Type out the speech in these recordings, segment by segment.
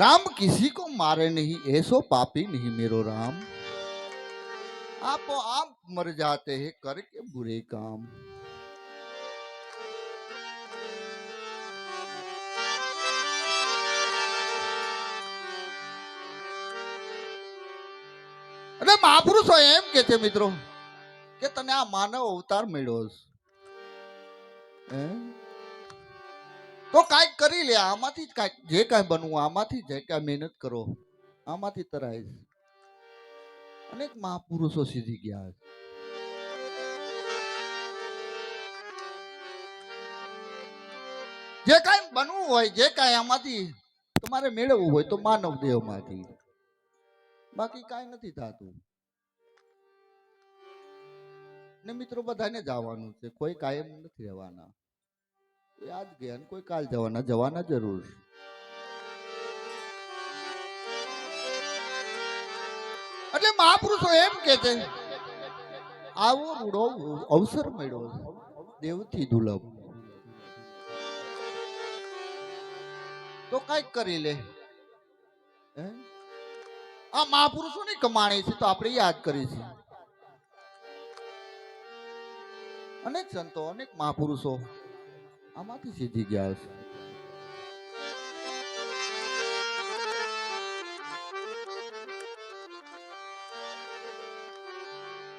राम किसी को मारे नहीं ऐसो पापी नहीं मेरो राम आप आप मर जाते हैं करके बुरे काम અને મહાપુરુષો એમ કે છે મિત્રો કે તને આ માનવ અવતાર મળ્યો છે. તો કાંઈક કરી લે, આમાંથી જ કાંઈક, જે કાંઈ બનવું આમાંથી જે કાંઈ મહેનત કરો, આમાંથી તરાય. અનેક મહાપુરુષો સીધી ગયા છે. જે કાંઈ બનવું હોય, જે કાંઈ આમાંથી તમારે મેળવવું હોય તો માનવ દેહમાંથી. બાકી કાંઈ નથી થતું. ને મિત્રો બધાને જવાનું છે, કોઈ કાયમ નથી રહેવાના. આજ ગયા કોઈ કાલ જવાના જવાના જરૂર. એટલે મહાપુરુષો એમ કે છે, આવો રૂડો અવસર મળ્યો દેવથી દુર્લભ તો કંઈક કરી લે. આ મહાપુરુષોની કમાણી છે તો આપણે યાદ કરી છે અનેક સંતો, અનેક મહાપુરુષો આમાંથી સીધી ગયા છે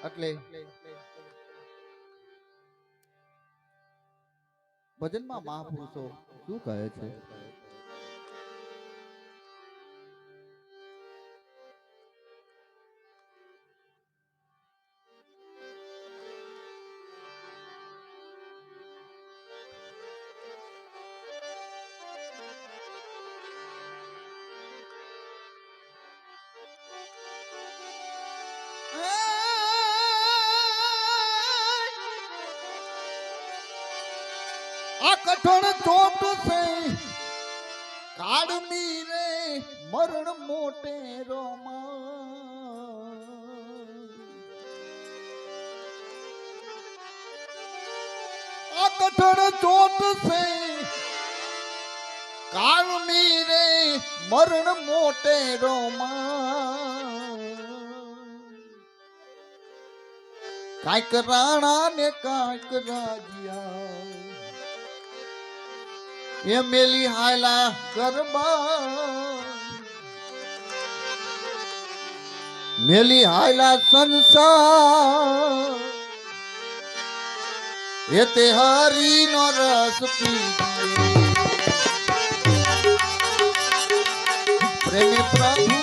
એટલે ભજનમાં મહાપુરુષો શું કહે છે? કઠણ ચોટ છે. કાળમી રે મરણ મોટે રોમા. આ કઠણ ચોટ છે. કાળમી રે મરણ મોટે રોમા. કાંઈક રાણા ને કાંઈક રાજીયા. એ મેલી હાલા ગરબા મેલી હાલા સંસાર. એ તે હરી નો રસ પી. પ્રેમી પ્રભુ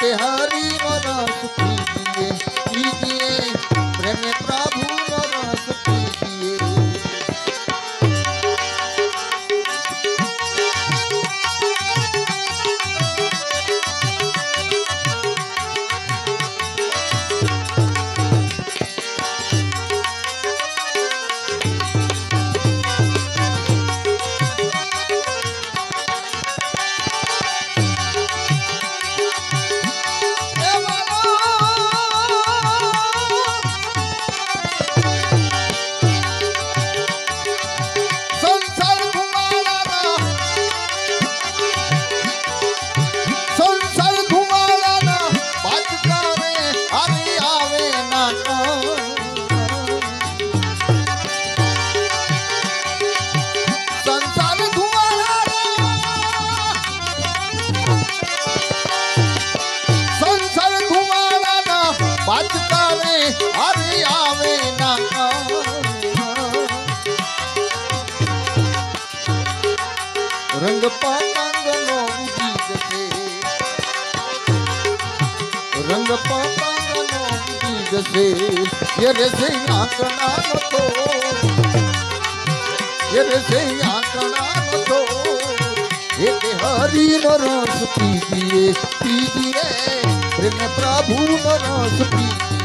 એ રંગ પતંગનો ઉડી જશે રંગ પતંગનો ઉડી જશે એ રે છે આંકડાનો તો એ રે છે આંકડાનો તો એ તે હરિનો રસ પીજીએ પીજીએ પ્રેમ પ્રભુનો રસ પીજીએ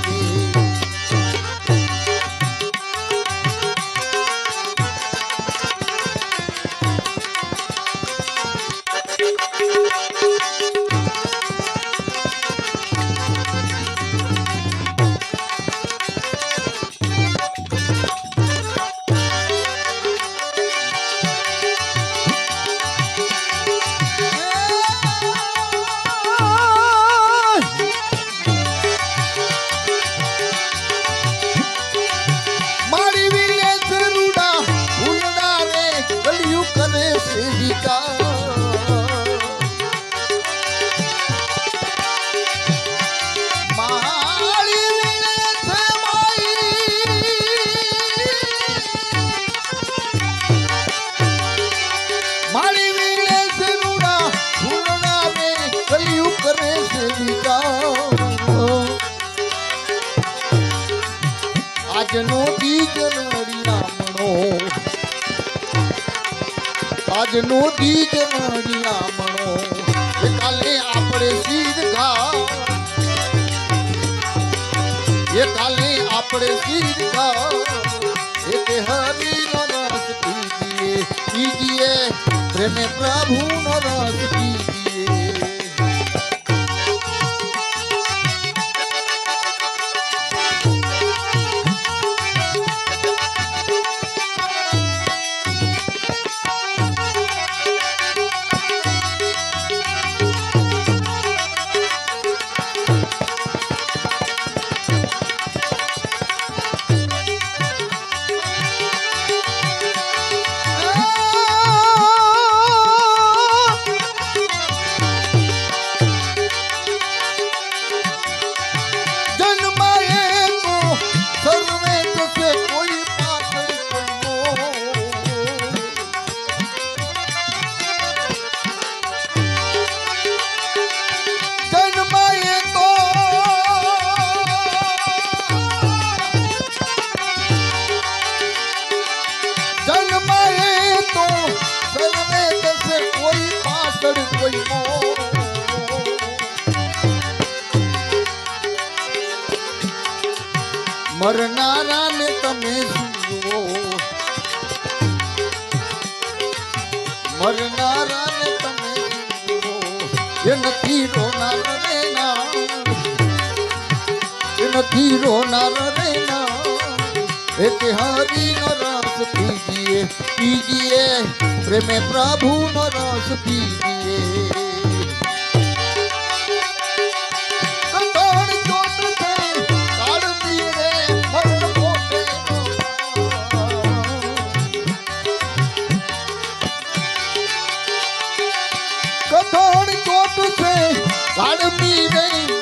આજનો બીજ નડિયામણો કાલે આપણે ઘા એ કાલે આપણે ઘા એ તે હરિનો રસ પીજીએ. પીજીએ. પ્રેમે પ્રભુનો રસ પીજીએ. મરનારાને તમે જુઓ. મરનારાને તમે જુઓ. એ નથી રોનાર રે ના. એ નથી રોનાર રે ના. એ તે હરિનો રસ પીજીએ પીજીએ. પ્રેમે પ્રભુનો રસ પીજીએ. કાળમી રે મરણ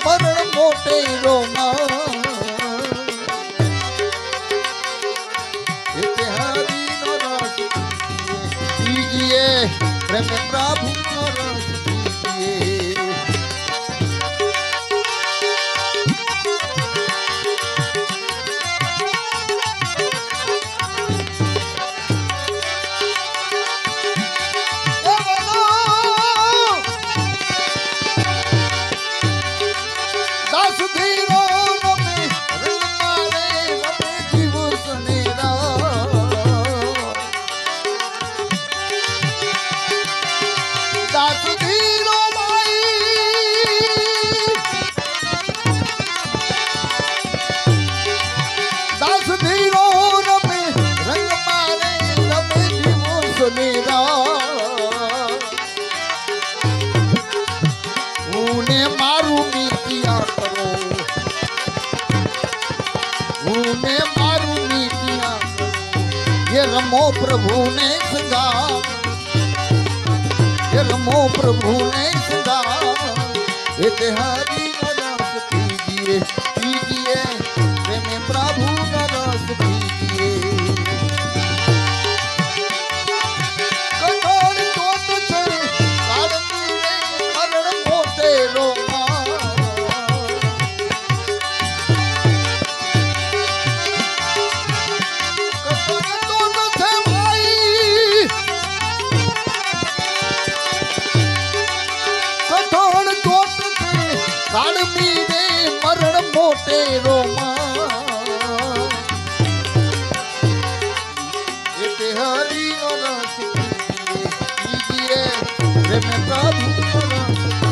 રમો પ્રભુને સંગા રમો પ્રભુને સંગા એ તે હરી રસ પીજીએ માટે હરિનો રસ પીજીએ પ્રેમ પ્રભુ રસ.